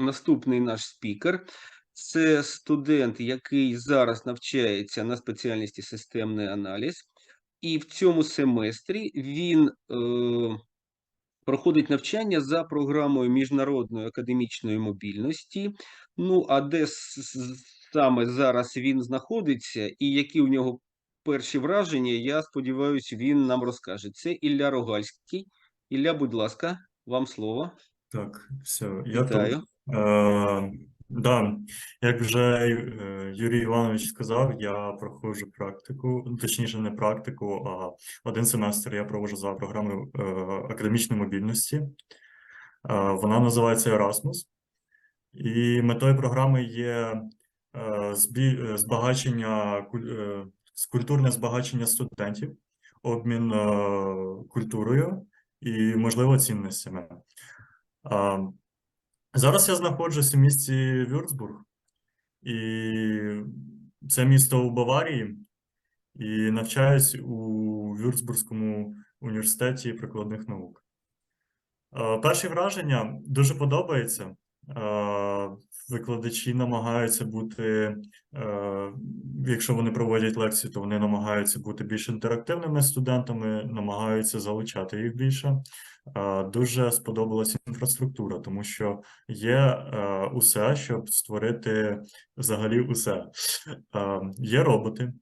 наступний наш спікер. Це студент, який зараз навчається на спеціальності системний аналіз, і в цьому семестрі він е, проходить навчання за програмою міжнародної академічної мобільності. Ну, а де саме зараз він знаходиться, і які у нього перші враження, я сподіваюся, він нам розкаже. Це Ілля Рогальський. Ілля, будь ласка, вам слово. Так, все, я Вітаю. Тут. Е, да, як вже е, Юрій Іванович сказав, я проходжу практику, точніше, не практику, а один семестр я проводжу за програмою е, академічної мобільності. Вона називається Erasmus. І метою програми є збагачення, культурне збагачення студентів, обмін культурою і, можливо, цінностями. Зараз я знаходжусь у місті Вюрцбург, і це місто у Баварії, і навчаюсь у Вюрцбурзькому університеті прикладних наук. Е, Перші враження дуже подобається. Викладачі намагаються бути, е, якщо вони проводять лекції, то вони намагаються бути більш інтерактивними студентами, намагаються залучати їх більше. Е, Дуже сподобалась інфраструктура, тому що є е, усе, щоб створити взагалі усе. Є роботи,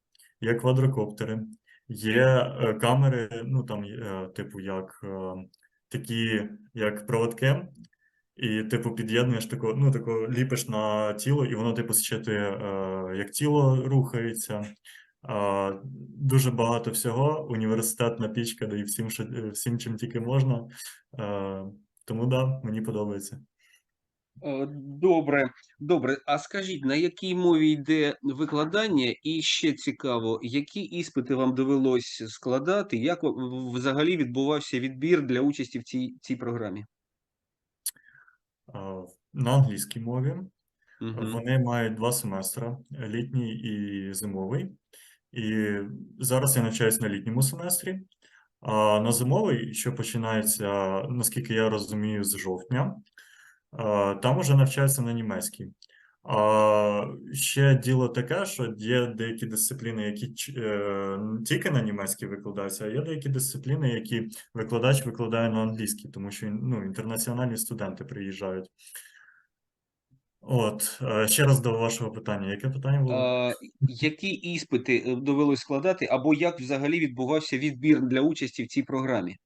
є квадрокоптери, є камери, ну там, типу, як такі, як проводки, і, типу, під'єднуєш тако, ну, тако ліпиш на тіло, і воно, типу, зчитує, е, як тіло рухається. А, дуже багато всього. Університетна пічка, да і всім, що, е, всім, чим тільки можна. Е, тому да, мені подобається. Е, Добре, добре. А скажіть, на якій мові йде викладання? І ще цікаво, які іспити вам довелось складати? Як взагалі відбувався відбір для участі в цій, цій програмі? На англійській мові. Мгм. Вони мають два семестри: літній і зимовий. І зараз я навчаюся на літньому семестрі. А на зимовий, що починається, наскільки я розумію, з жовтня, там уже навчаються на німецькій. А ще діло таке, що є деякі дисципліни, які е, тільки на німецькій викладаються, а є деякі дисципліни, які викладач викладає на англійській, тому що ну, інтернаціональні студенти приїжджають. От, е, ще раз до вашого питання. Яке питання було? А, які іспити е, довелось складати, або як взагалі відбувався відбір для участі в цій програмі?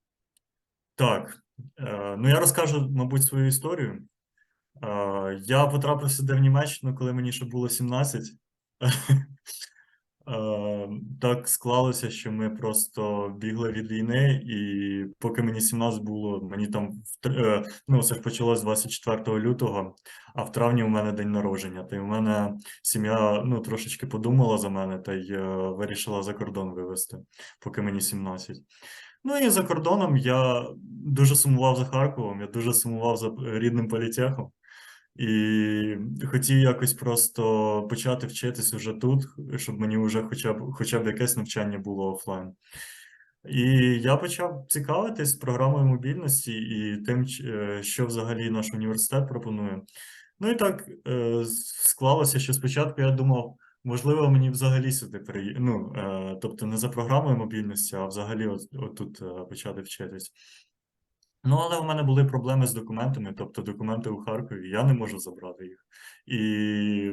Так, ну я розкажу, мабуть, свою історію. Е, Я потрапив сюди в Німеччину, коли мені ще було 17. Е, Так склалося, що ми просто бігли від війни, і поки мені 17 було, мені там е, ну це ж почалось 24 лютого, а в травні у мене день народження. Та й у мене сім'я ну трошечки подумала за мене та й е, вирішила за кордон вивезти, поки мені 17. Ну і за кордоном я дуже сумував за Харковом, я дуже сумував за рідним політехом. І хотів якось просто почати вчитись уже тут, щоб мені вже хоча б хоча б якесь навчання було офлайн. І я почав цікавитись програмою мобільності і тим, е, що взагалі наш університет пропонує. Ну і так е, склалося, що спочатку я думав, можливо, мені взагалі сюди переї... ну, е, тобто не за програмою мобільності, а взагалі от, от тут е, почати вчитись. Ну, але у мене були проблеми з документами, тобто документи у Харкові, я не можу забрати їх. І,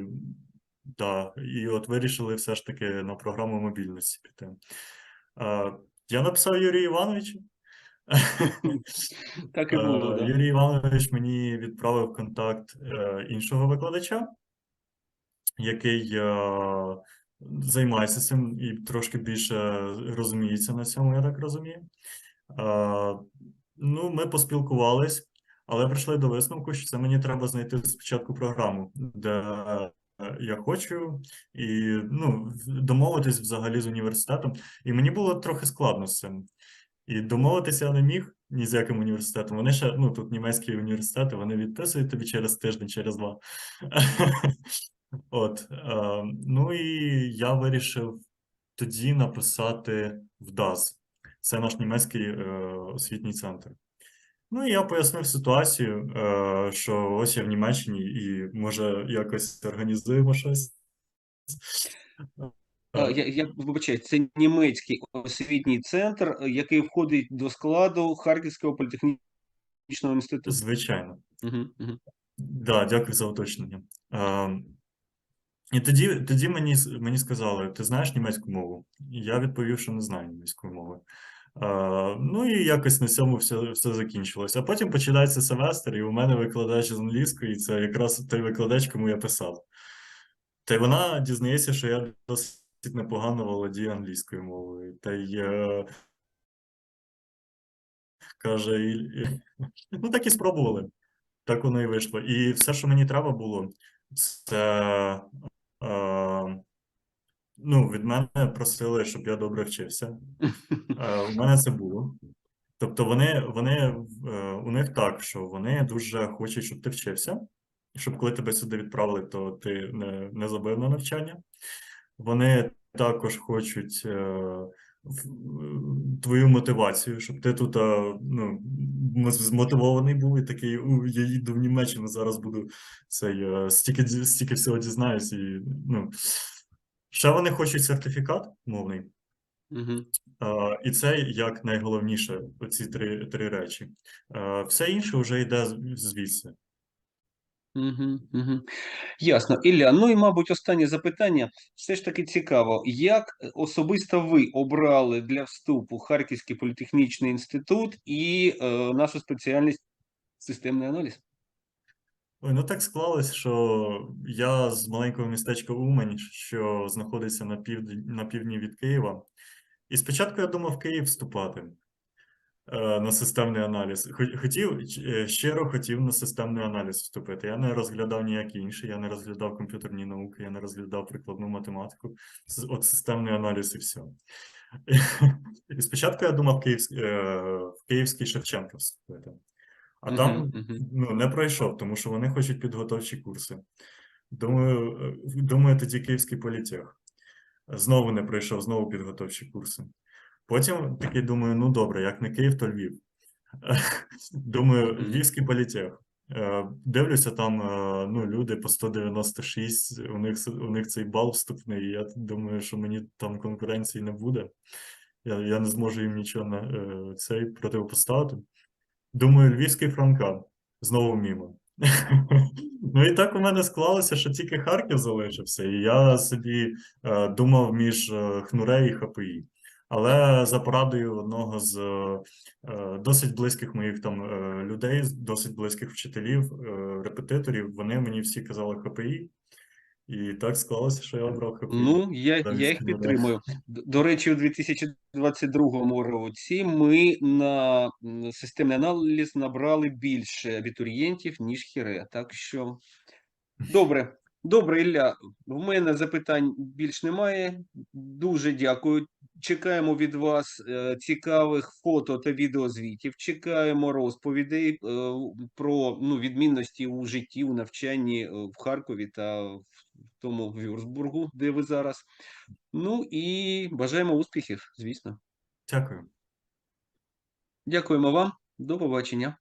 да, і от вирішили все ж таки на програму мобільності піти. Е, я написав Юрію Івановичу. Так і було, да. Юрій Іванович мені відправив контакт е, іншого викладача, який е, займається цим і трошки більше розуміється на цьому, я так розумію. Ну, ми поспілкувались, але прийшли до висновку, що це мені треба знайти спочатку програму, де е, я хочу, і ну, домовитись взагалі з університетом. І мені було трохи складно з цим. І домовитися я не міг ні з яким університетом. Вони ще, ну тут німецькі університети, вони відписують тобі через тиждень, через два. От, е, ну і я вирішив тоді написати в ДАЗ. Це наш німецький е, освітній центр. Ну, і я пояснив ситуацію, е, що ось я в Німеччині і може якось організуємо щось. Я, я вибачаю, це німецький освітній центр, е, який входить до складу Харківського політехнічного інституту. Звичайно. Угу, угу. Да, дякую за уточнення. І тоді, тоді мені, мені сказали, ти знаєш німецьку мову? Я відповів, що не знаю німецької мови. Е, ну і якось на цьому все, все закінчилось. А потім починається семестр, і у мене викладач з англійської, і це якраз той викладач, кому я писав. Та й вона дізнається, що я досить непогано володію англійською мовою. Та й е, каже, і, і- ну так і спробували. Так воно і вийшло. І все, що мені треба було, це ну, від мене просили, щоб я добре вчився. У мене це було. Тобто вони, вони е, у них так, що вони дуже хочуть, щоб ти вчився, щоб коли тебе сюди відправили, то ти не, не забив на навчання. Вони також хочуть е, твою мотивацію, щоб ти тут ну, змотивований був і такий, у, я їду в Німеччину, зараз буду цей, е, стільки, стільки всього дізнаюсь. І, ну. Ще вони хочуть сертифікат мовний. Угу. Е, І це як найголовніше, оці три, три речі. Е, Все інше вже йде звідси. Ясно. Ілля, ну і, мабуть, останнє запитання. Все ж таки цікаво, як е, особисто ви обрали для вступу Харківський політехнічний інститут і е, нашу спеціальність системний аналіз? Ой, ну так склалось, що я з маленького містечка Умань, що знаходиться на півдні, на півдні від Києва. І спочатку я думав в Київ вступати на системний аналіз. Хотів, е, щиро хотів на системний аналіз вступити. Я не розглядав ніякі інші, я не розглядав комп'ютерні науки, я не розглядав прикладну математику. От системний аналіз і все. І спочатку я думав Київсь- е, в Київський Шевченка вступити. А там ну, не пройшов, тому що вони хочуть підготовчі курси. Думаю, е, думаю, тоді Київський політех. Знову не пройшов, знову підготовчі курси. Потім такий думаю, ну добре, як не Київ, то Львів. Думаю, Львівський політех. Е, Дивлюся, там е, ну, люди по 196, у них, у них цей бал вступний. і Я думаю, що мені там конкуренції не буде. Я, я не зможу їм нічого на е, цей противопоставити. Думаю, львівський франка знову мімо. Ну і так у мене склалося, що тільки Харків залишився, і я собі думав між Хнуре і ХПІ. Але за порадою одного з е, досить близьких моїх там е, людей, досить близьких вчителів, е, репетиторів, вони мені всі казали ХПІ. І так склалося, що я обрав ХПІ. Ну, я, я їх підтримую. До речі, у 2022 році ми на системний аналіз набрали більше абітурієнтів, ніж хіре. Так що добре. Добре, Ілля, в мене запитань більш немає. Дуже дякую. Чекаємо від вас е, цікавих фото та відеозвітів. Чекаємо розповідей е, про ну, відмінності у житті, у навчанні е, в Харкові та в тому Вюрсбургу, де ви зараз. Ну і бажаємо успіхів, звісно. Дякую. Дякуємо вам. До побачення.